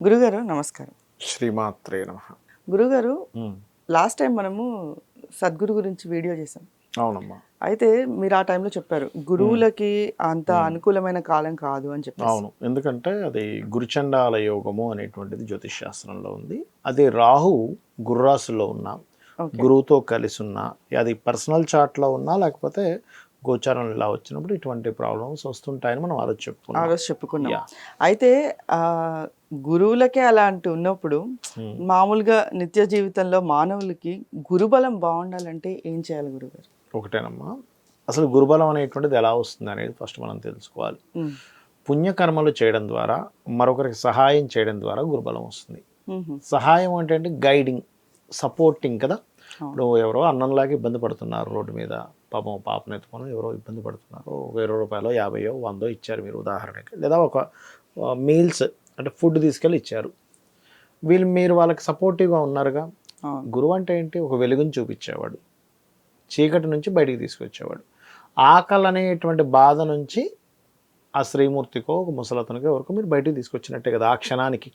గురుగారు నమస్కారం. శ్రీమాత్రే నమ. గురుగారు లాస్ట్ టైం మనము సద్గురు గురించి వీడియో చేసాం అవునమ్మా. అయితే మీరు ఆ టైంలో చెప్పారు గురువులకి అంత అనుకూలమైన కాలం కాదు అని చెప్పి అవును. ఎందుకంటే అది గురుచండాల యోగము అనేటువంటిది జ్యోతిష్ శాస్త్రంలో ఉంది. అది రాహు గుర్రాసులో ఉన్న గురువుతో కలిసి ఉన్న అది పర్సనల్ చార్ట్లో ఉన్నా లేకపోతే గోచారం ఇలా వచ్చినప్పుడు ఇటువంటి ప్రాబ్లమ్స్ వస్తుంటాయని మనం ఆ రోజు ఆ చెప్పుకున్నాం రోజు చెప్పుకున్నాం. అయితే గురువులకే అలాంటి ఉన్నప్పుడు Hmm. మామూలుగా నిత్య జీవితంలో మానవులకి గురుబలం బాగుండాలంటే ఏం చేయాలి గురుగారు ఒకటేనమ్మా అసలు గురుబలం అనేటువంటిది ఎలా వస్తుంది అనేది ఫస్ట్ మనం తెలుసుకోవాలి ఉమ్. పుణ్యకర్మలు చేయడం ద్వారా మరొకరికి సహాయం చేయడం ద్వారా గురుబలం వస్తుంది ఉహు. సహాయం అంటే గైడింగ్ సపోర్టింగ్ కదా. ఇప్పుడు ఎవరో అన్నంలాగా ఇబ్బంది పడుతున్నారు రోడ్డు మీద పాపం పాపను ఎత్తుకొని ఎవరో ఇబ్బంది పడుతున్నారు. ఒక ఇరవై రూపాయలు యాభైయో వందో ఇచ్చారు మీరు ఉదాహరణకి. లేదా ఒక మీల్స్ అంటే ఫుడ్ తీసుకెళ్ళి ఇచ్చారు. వీళ్ళు మీరు వాళ్ళకి సపోర్టివ్గా ఉన్నారుగా. గురువు అంటే ఏంటి? ఒక వెలుగుని చూపించేవాడు. చీకటి నుంచి బయటికి తీసుకొచ్చేవాడు. ఆకలి అనేటువంటి బాధ నుంచి ఆ శ్రీమూర్తికో ఒక ముసలతనికో ఎవరికో మీరు బయటికి తీసుకొచ్చినట్టే కదా ఆ క్షణానికి.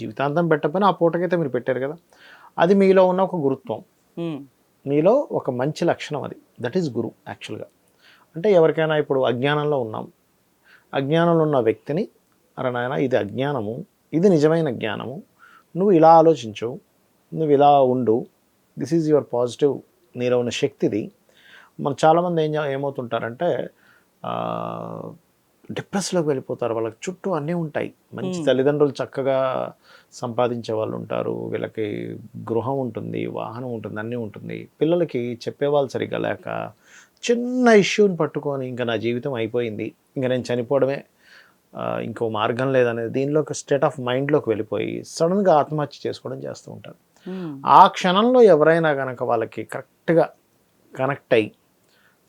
జీవితాంతం పెట్టకపోయినా ఆ పూటకైతే మీరు పెట్టారు కదా. అది మీలో ఉన్న ఒక గురుత్వం. మీలో ఒక మంచి లక్షణం అది. దట్ ఈస్ గురు యాక్చువల్గా అంటే ఎవరికైనా ఇప్పుడు అజ్ఞానంలో ఉన్నాం. అజ్ఞానంలో ఉన్న వ్యక్తిని అరే నాయన ఇది అజ్ఞానము ఇది నిజమైన జ్ఞానము. నువ్వు ఇలా ఆలోచించు నువ్వు ఇలా ఉండు. దిస్ ఈజ్ యువర్ పాజిటివ్ నీలో ఉన్న శక్తిది. మన చాలామంది ఏం ఏమవుతుంటారంటే డిప్రెస్లోకి వెళ్ళిపోతారు. వాళ్ళకి చుట్టూ అన్నీ ఉంటాయి. మంచి. తల్లిదండ్రులు చక్కగా సంపాదించే వాళ్ళు ఉంటారు. వీళ్ళకి గృహం ఉంటుంది వాహనం ఉంటుంది అన్నీ ఉంటుంది. పిల్లలకి చెప్పేవాళ్ళు సరిగ్గా లేక చిన్న ఇష్యూని పట్టుకొని ఇంకా నా జీవితం అయిపోయింది. ఇంకా నేను చనిపోవడమే ఇంకో మార్గం లేదనేది దీనిలో ఒక స్టేట్ ఆఫ్ మైండ్లోకి వెళ్ళిపోయి సడన్గా ఆత్మహత్య చేసుకోవడం చేస్తూ ఉంటారు. ఆ క్షణంలో ఎవరైనా కనుక వాళ్ళకి కరెక్ట్గా కనెక్ట్ అయ్యి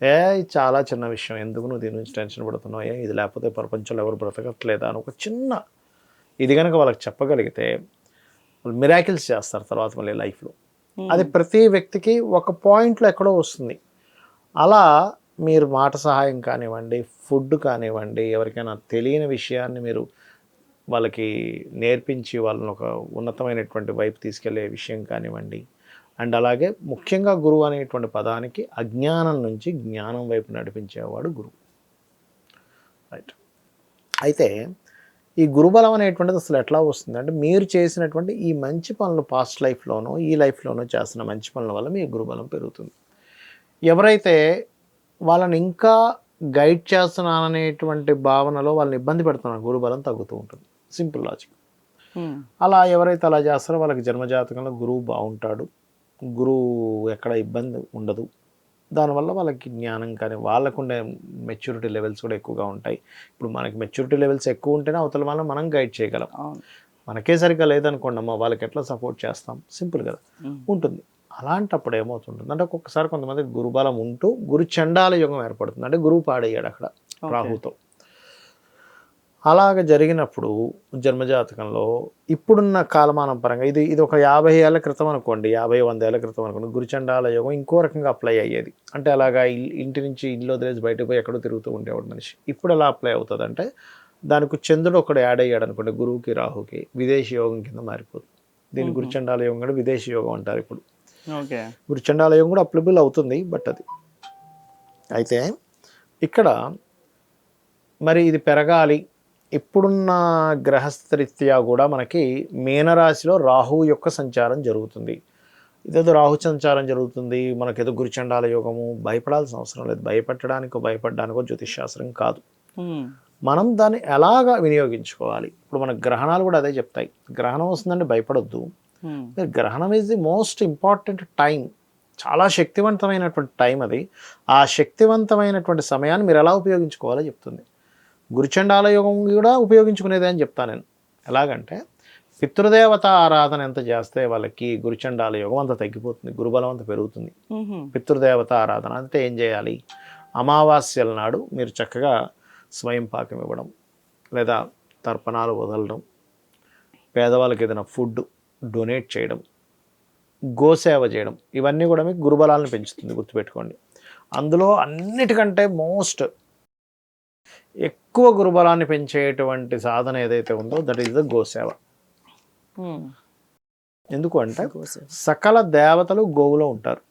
ఏ చాలా చిన్న విషయం. ఎందుకు నువ్వు దీని నుంచి టెన్షన్ పడుతున్నావు? ఏ ఇది లేకపోతే ప్రపంచంలో ఎవరు బ్రతకట్లేదా? అని ఒక చిన్న ఇది కనుక వాళ్ళకి చెప్పగలిగితే వాళ్ళు మిరాకిల్స్ చేస్తారు తర్వాత మళ్ళీ లైఫ్లో. అది ప్రతి వ్యక్తికి ఒక పాయింట్లో ఎక్కడో వస్తుంది. అలా మీరు మాట సహాయం కానివ్వండి ఫుడ్ కానివ్వండి ఎవరికైనా తెలియని విషయాన్ని మీరు వాళ్ళకి నేర్పించి వాళ్ళని ఒక ఉన్నతమైనటువంటి వైపు తీసుకెళ్ళే విషయం కానివ్వండి అండ్ అలాగే ముఖ్యంగా గురువు అనేటువంటి పదానికి అజ్ఞానం నుంచి జ్ఞానం వైపు నడిపించేవాడు గురువు. రైట్ అయితే ఈ గురుబలం అనేటువంటిది అసలు ఎట్లా వస్తుంది అంటే మీరు చేసినటువంటి ఈ మంచి పనులు పాస్ట్ లైఫ్లోనో ఈ లైఫ్లోనో చేస్తున్న మంచి పనుల వల్ల మీ గురుబలం పెరుగుతుంది. ఎవరైతే వాళ్ళని ఇంకా గైడ్ చేస్తున్నాననేటువంటి భావనలో వాళ్ళని ఇబ్బంది పెడుతున్నారు గురుబలం తగ్గుతూ ఉంటుంది. Simple logic um. అలా ఎవరైతే అలా చేస్తారో వాళ్ళకి జన్మజాతకంలో గురువు బాగుంటాడు. గురువు ఎక్కడ ఇబ్బంది ఉండదు. దానివల్ల వాళ్ళకి జ్ఞానం కానీ వాళ్ళకు ఉండే మెచ్యూరిటీ లెవెల్స్ కూడా ఎక్కువగా ఉంటాయి. ఇప్పుడు మనకి మెచ్యూరిటీ లెవెల్స్ ఎక్కువ ఉంటేనే అవతల వాళ్ళని మనం గైడ్ చేయగలం. మనకే సరిగ్గా లేదనుకోండి అమ్మా వాళ్ళకి ఎట్లా సపోర్ట్ చేస్తాం? సింపుల్ కదా. ఉంటుంది. అలాంటప్పుడు ఏమవుతుంటుంది? అంటే ఒక్కొక్కసారి కొంతమంది గురుబలం ఉంటూ గురు చండాల యుగం ఏర్పడుతుంది. అంటే గురువు పాడయ్యాడు అక్కడ. రాహుతో. అలాగ జరిగినప్పుడు జన్మజాతకంలో ఇప్పుడున్న కాలమానం పరంగా ఇది ఇది ఒక యాభై ఏళ్ళ క్రితం అనుకోండి యాభై వంద ఏళ్ళ క్రితం అనుకోండి గురుచండాల యోగం ఇంకో రకంగా అప్లై అయ్యేది. అంటే అలాగా ఇల్- ఇంటి నుంచి ఇల్లు వదిలేసి బయటకు పోయి ఎక్కడో తిరుగుతూ ఉండేవాడు మనిషి. ఇప్పుడు ఎలా అప్లై అవుతుంది అంటే దానికి చంద్రుడు ఒకడు యాడ్ అయ్యాడు అనుకోండి గురువుకి రాహుకి విదేశీ యోగం కింద మారిపోతుంది. దీని. గురుచండాల యోగం కూడా విదేశీ యోగం అంటారు ఇప్పుడు. ఓకే. గురుచండాల యోగం కూడా అప్లిబుల్ అవుతుంది బట్ అది. అయితే ఇక్కడ మరి ఇది పెరగాలి ఇప్పుడున్న గ్రహస్థరీత్యా కూడా మనకి మీనరాశిలో రాహు యొక్క సంచారం జరుగుతుంది. ఇదేదో రాహు సంచారం జరుగుతుంది. మనకేదో గురుచండాల యోగము భయపడాల్సిన అవసరం లేదు. భయపెట్టడానికో భయపడడానికో జ్యోతిష్ శాస్త్రం కాదు. మనం దాన్ని ఎలాగా వినియోగించుకోవాలి? ఇప్పుడు మన గ్రహణాలు కూడా అదే చెప్తాయి. గ్రహణం వస్తుందంటే భయపడొద్దు. మీరు గ్రహణం is the most important time చాలా శక్తివంతమైనటువంటి టైం అది. ఆ శక్తివంతమైనటువంటి సమయాన్ని మీరు ఎలా ఉపయోగించుకోవాలో చెప్తుంది. గురుచండాల యోగం కూడా ఉపయోగించుకునేదే అని చెప్తాను నేను. ఎలాగంటే పితృదేవత ఆరాధన ఎంత చేస్తే వాళ్ళకి గురుచండాల యోగం అంత తగ్గిపోతుంది గురుబలం అంత పెరుగుతుంది. పితృదేవత ఆరాధన అంటే ఏం చేయాలి? అమావాస్యల నాడు మీరు చక్కగా స్వయం పాకం ఇవ్వడం లేదా తర్పణాలు వదలడం పేదవాళ్ళకి ఏదైనా ఫుడ్ డొనేట్ చేయడం గోసేవ చేయడం ఇవన్నీ కూడా మీకు గురుబలాలను పెంచుతుంది గుర్తుపెట్టుకోండి. అందులో అన్నిటికంటే మోస్ట్ ఎక్కువ గురుబలాన్ని పెంచేటువంటి సాధన ఏదైతే ఉందో దట్ ఈస్ ద గోసేవ. ఎందుకు అంటే. సకల దేవతలు గోవులో ఉంటారు.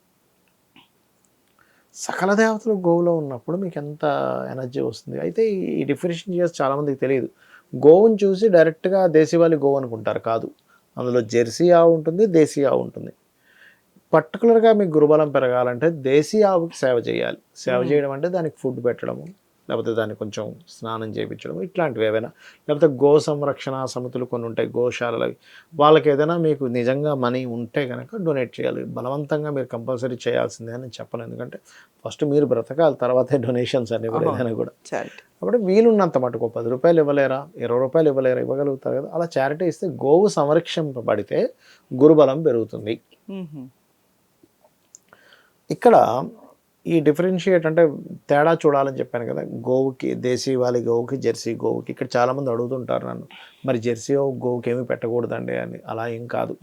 సకల దేవతలు గోవులో ఉన్నప్పుడు మీకు ఎంత ఎనర్జీ వస్తుంది? అయితే ఈ డిఫరెన్షియేట్ చేసి చాలామందికి తెలియదు. గోవుని చూసి డైరెక్ట్గా దేశీవాలి గోవు అనుకుంటారు కాదు. అందులో జెర్సీ ఆవు ఉంటుంది దేశీ ఆవు ఉంటుంది. పర్టికులర్గా మీకు గురుబలం పెరగాలంటే దేశీ ఆవుకి సేవ చేయాలి. సేవ చేయడం అంటే దానికి ఫుడ్ పెట్టడము. లేకపోతే దాన్ని కొంచెం స్నానం చేయించడం ఇట్లాంటివి ఏవైనా. లేకపోతే గో సంరక్షణ సమితులు కొన్ని ఉంటాయి గోశాలలు వాళ్ళకి ఏదైనా మీకు నిజంగా మనీ ఉంటే కనుక డొనేట్ చేయాలి. బలవంతంగా మీరు కంపల్సరీ చేయాల్సిందే అని చెప్పను. ఎందుకంటే ఫస్ట్ మీరు బ్రతకాలి తర్వాతే డొనేషన్స్ అనేవి కూడా ఏదైనా కూడా. అప్పుడు వీలున్నంత మటుకు పది రూపాయలు ఇవ్వలేరా ఇరవై రూపాయలు ఇవ్వలేరా ఇవ్వగలుగుతారు కదా. అలా చారిటీ ఇస్తే గోవు సంరక్షింపబడితే గురుబలం పెరుగుతుంది. ఇక్కడ ఈ డిఫరెన్షియేట్ అంటే తేడా చూడాలని చెప్పాను కదా. గోవుకి దేశీ వాలి గోవుకి జెర్సీ గోవుకి. ఇక్కడ చాలామంది అడుగుతుంటారు నన్ను మరి జెర్సీ గోవుకి ఏమీ పెట్టకూడదండి అని. అలా ఏం కాదు.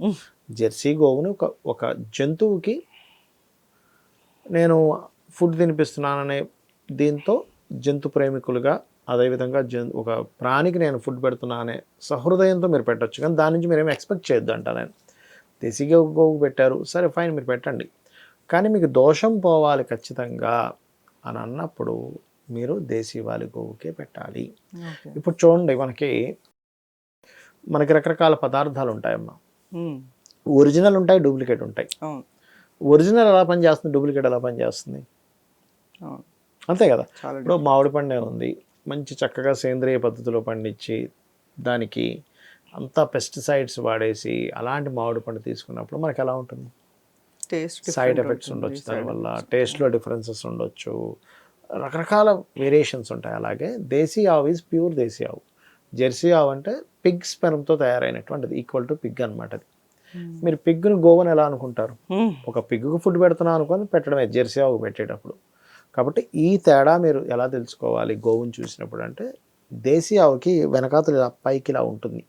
జెర్సీ గోవుని ఒక ఒక జంతువుకి నేను ఫుడ్ తినిపిస్తున్నాననే దీంతో జంతు ప్రేమికులుగా అదేవిధంగా జన్ ఒక ప్రాణికి నేను ఫుడ్ పెడుతున్నా అనే సహృదయంతో మీరు పెట్టొచ్చు. కానీ దాని నుంచి మీరేం ఎక్స్పెక్ట్ చేయొద్దు అంట నేను. దేశీ గోవు పెట్టారు. సరే ఫైన్ మీరు పెట్టండి. కానీ మీకు దోషం పోవాలి ఖచ్చితంగా అని అన్నప్పుడు మీరు దేశీ వాలి గోవుకే పెట్టాలి. ఇప్పుడు చూడండి మనకి మనకి రకరకాల పదార్థాలు ఉంటాయమ్మా. ఒరిజినల్ ఉంటాయి డూప్లికేట్ ఉంటాయి. ఒరిజినల్ ఎలా పనిచేస్తుంది డూప్లికేట్ ఎలా పనిచేస్తుంది? అంతే కదా. ఇప్పుడు మామిడి పండే ఉంది మంచి చక్కగా సేంద్రియ పద్ధతిలో పండించి దానికి అంతా పెస్టిసైడ్స్ వాడేసి అలాంటి మామిడి పండు తీసుకున్నప్పుడు మనకి ఎలా ఉంటుంది? టేస్ట్ సైడ్ ఎఫెక్ట్స్ ఉండొచ్చు దానివల్ల టేస్ట్లో డిఫరెన్సెస్ ఉండొచ్చు. రకరకాల వేరియేషన్స్ ఉంటాయి అలాగే. దేశీ ఆవు ఈజ్ ప్యూర్ దేశీ ఆవు. జెర్సీ ఆవు అంటే పిగ్ స్పెరంతో తయారైనటువంటిది ఈక్వల్ టు పిగ్ అనమాట అది. మీరు పిగ్గును గోవని ఎలా అనుకుంటారు? ఒక పిగ్గుకు ఫుడ్ పెడుతున్నాం అనుకొని పెట్టడమే జెర్సీ ఆవుకు పెట్టేటప్పుడు. కాబట్టి ఈ తేడా మీరు ఎలా తెలుసుకోవాలి గోవుని చూసినప్పుడు అంటే దేశీ ఆవుకి వెనకాతలు ఇలా పైకి ఇలా ఉంటుంది.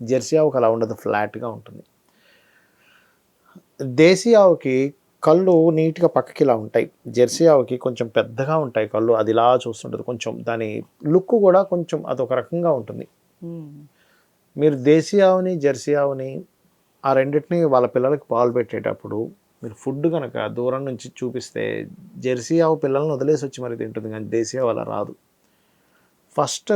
జెర్సీ ఆవుకి అలా ఉండదు ఫ్లాట్గా ఉంటుంది. దేశీ ఆవుకి కళ్ళు నీట్గా పక్కకి ఇలా ఉంటాయి. జెర్సీ ఆవుకి కొంచెం పెద్దగా ఉంటాయి కళ్ళు అది ఇలా చూస్తుంటుంది. కొంచెం దాని లుక్ కూడా కొంచెం అదొక రకంగా ఉంటుంది. మీరు దేశీ ఆవుని జెర్సీ ఆవుని ఆ రెండింటిని వాళ్ళ పిల్లలకి పాలు పెట్టేటప్పుడు మీరు ఫుడ్ కనుక దూరం నుంచి చూపిస్తే జెర్సీ ఆవు పిల్లల్ని వదిలేసి వచ్చి మరి తింటుంది కానీ దేశీ ఆవు అలా రాదు. ఫస్ట్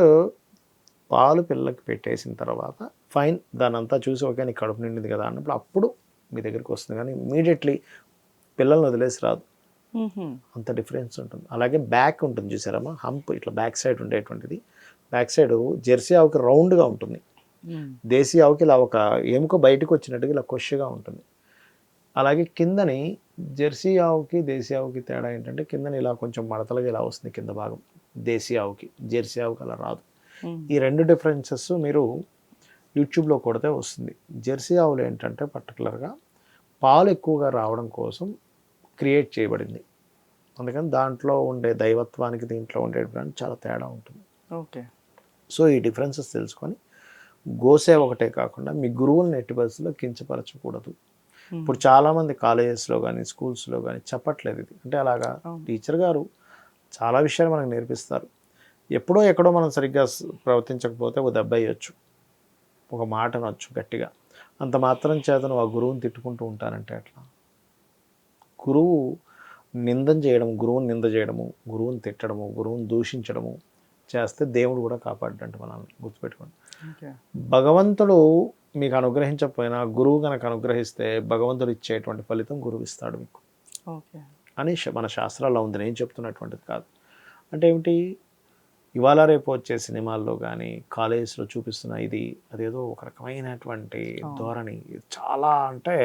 పాలు పిల్లలకి పెట్టేసిన తర్వాత ఫైన్ దాని అంతా చూసి ఓకే నీ కడుపు నిండింది కదా అన్నప్పుడు అప్పుడు మీ దగ్గరికి వస్తుంది. కానీ ఇమీడియట్లీ పిల్లల్ని వదిలేసి రాదు. అంత డిఫరెన్స్ ఉంటుంది. అలాగే బ్యాక్ ఉంటుంది చూసారమ్మా. హంప్ ఇట్లా బ్యాక్ సైడ్ ఉండేటువంటిది. బ్యాక్ సైడ్ జెర్సీ ఆవుకి రౌండ్గా ఉంటుంది. దేశీ ఆవుకి ఇలా ఒక ఎముక బయటకు వచ్చినట్టుగా ఇలా కొషగా ఉంటుంది. అలాగే కిందని జెర్సీ ఆవుకి దేశీ ఆవుకి తేడా ఏంటంటే కిందని ఇలా కొంచెం మడతలుగా ఇలా వస్తుంది కింద భాగం. దేశీ ఆవుకి జెర్సీ ఆవుకి అలా రాదు. ఈ రెండు డిఫరెన్సెస్ మీరు యూట్యూబ్లో కొడితే వస్తుంది. జెర్సీ ఆవులు ఏంటంటే పర్టికులర్గా పాలు ఎక్కువగా రావడం కోసం క్రియేట్ చేయబడింది. అందుకని దాంట్లో ఉండే దైవత్వానికి దీంట్లో ఉండేటువంటి చాలా తేడా ఉంటుంది. ఓకే. సో ఈ డిఫరెన్సెస్ తెలుసుకొని గోసే ఒకటే కాకుండా మీ గురువులను ఎట్టి పరిస్థితుల్లో కించపరచకూడదు. ఇప్పుడు చాలామంది కాలేజెస్లో కానీ స్కూల్స్లో కానీ చెప్పట్లేదు ఇది. అంటే అలాగా. టీచర్ గారు చాలా విషయాలు మనకు నేర్పిస్తారు. ఎప్పుడో ఎక్కడో మనం సరిగ్గా ప్రవర్తించకపోతే ఒక దెబ్బ వేయచ్చు. ఒక మాట అనొచ్చు గట్టిగా. అంత మాత్రం చేత నువ్వు ఆ గురువుని తిట్టుకుంటూ ఉంటానంటే అట్లా గురువు నిందం చేయడం గురువుని నింద చేయడము గురువుని తిట్టడము గురువుని దూషించడము చేస్తే దేవుడు కూడా కాపాడంట మనల్ని. గుర్తుపెట్టుకోండి. భగవంతుడు మీకు అనుగ్రహించకపోయినా గురువు కనుక అనుగ్రహిస్తే భగవంతుడు ఇచ్చేటువంటి ఫలితం గురువు ఇస్తాడు మీకు. అని మన శాస్త్రాల్లో ఉంది. నేను చెప్తున్నటువంటిది కాదు. అంటే ఏమిటి? ఇవాళ రేపు వచ్చే సినిమాల్లో కానీ కాలేజెస్లో చూపిస్తున్న ఇది అదేదో ఒక రకమైనటువంటి ధోరణి. చాలా అంటే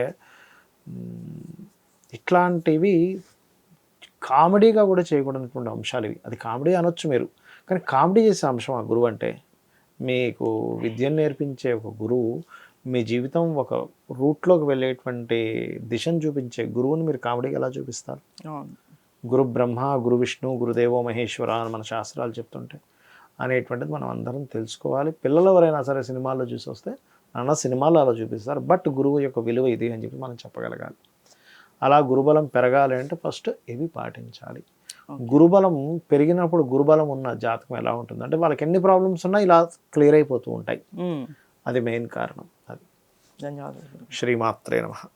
ఇట్లాంటివి కామెడీగా కూడా చేయకూడనటువంటి అంశాలు ఇవి. అది కామెడీ అనొచ్చు మీరు. కానీ కామెడీ చేసే అంశం ఆ గురువు అంటే మీకు విద్యను నేర్పించే ఒక గురువు మీ జీవితం ఒక రూట్లోకి వెళ్ళేటువంటి దిశను చూపించే గురువుని మీరు కామెడీగా ఎలా చూపిస్తారు? గురు బ్రహ్మ గురు విష్ణు గురుదేవో మహేశ్వర అని మన శాస్త్రాలు చెప్తుంటే అనేటువంటిది మనం అందరం తెలుసుకోవాలి. పిల్లలు ఎవరైనా సరే సినిమాల్లో చూసి వస్తే నాన్న సినిమాల్లో అలా చూపిస్తారు. బట్ గురువు యొక్క విలువ ఇది అని చెప్పి మనం చెప్పగలగాలి. అలా గురుబలం పెరగాలి అంటే ఫస్ట్ ఇవి పాటించాలి? గురుబలం పెరిగినప్పుడు గురుబలం ఉన్న జాతకం ఎలా ఉంటుంది? అంటే వాళ్ళకి ఎన్ని ప్రాబ్లమ్స్ ఉన్నా ఇలా క్లియర్ అయిపోతూ ఉంటాయి. అది మెయిన్ కారణం. అది. ధన్యవాదాలు. శ్రీమాత్రే నమ.